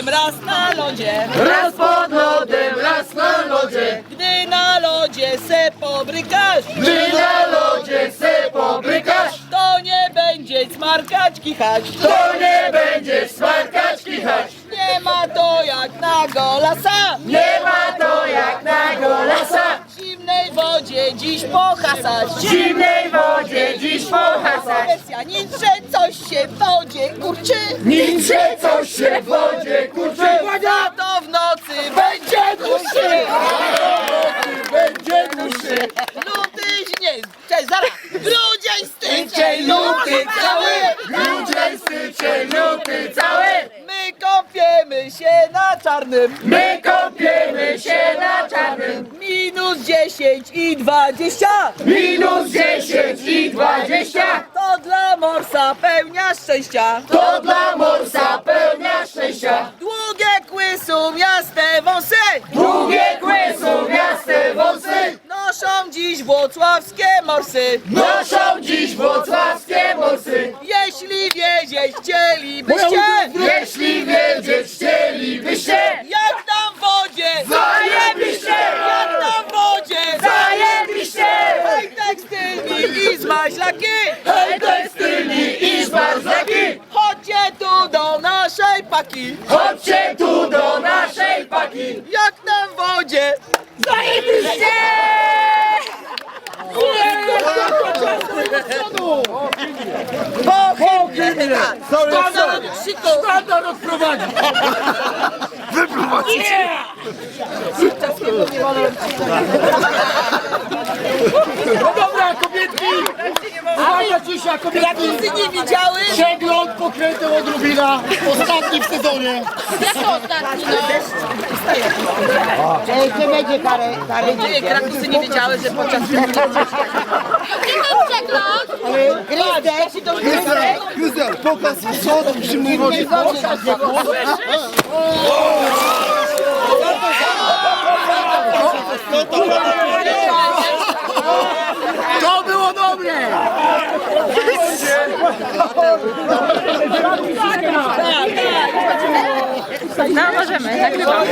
lodem, raz na lodzie. Raz pod lodem, raz na lodzie. Gdy na lodzie se pobrykasz, Gdy na lodzie se pobrykasz, to nie będzie smarkać, kichać. to nie będziesz smarkać, kichać. Nie ma to jak na golasa, Nie ma to jak na golasa. w zimnej wodzie dziś pohasać. W zimnej wodzie dziś pohasać. Specjanicze coś się w wodzie kurczy, Nicze coś się w wodzie kurczy. a to w nocy będzie dłuższy. Będzie duszy. Luty nie, cześć, zaraz, grudzień, styczeń, luty cały. Grudzień, styczeń, luty cały. My kąpiemy się na czarnym, My kąpiemy się na czarnym. minus 10 i 20. Minus 10 i 20. To dla morsa pełnia szczęścia. To dla Długie kły są jasne wąsy, Długie kły są miaste wąsy. noszą dziś włocławskie morsy. Noszą dziś włocławskie morsy. Jeśli wiedzieć chcielibyście, Jeśli wiedzieć chcielibyście, jak tam w wodzie, zajebiście! jak tam w wodzie, Zajebiście! hej tekstylni i zmaźlaki, Hej tekstylni i szmarzlaki! chodźcie tu do naszej paki, Chodźcie tu do naszej paki! jak w wodzie. Zajebiście! Pochybnie, szkoda krzyku. Szkoda rozprowadzić! No dobra, kobietki! Cisza, kobietki! Wszyscy nie widziały? Przegląd pokręteł od Rubina, ostatni w sezonie. Jeszcze będzie parę, parę Nie, krakusy nie wiedziały, że podczas gryzdek, to gryzdek. Gryzel, pokaż co tam przy mój wodzie. To No możemy, nagrywamy.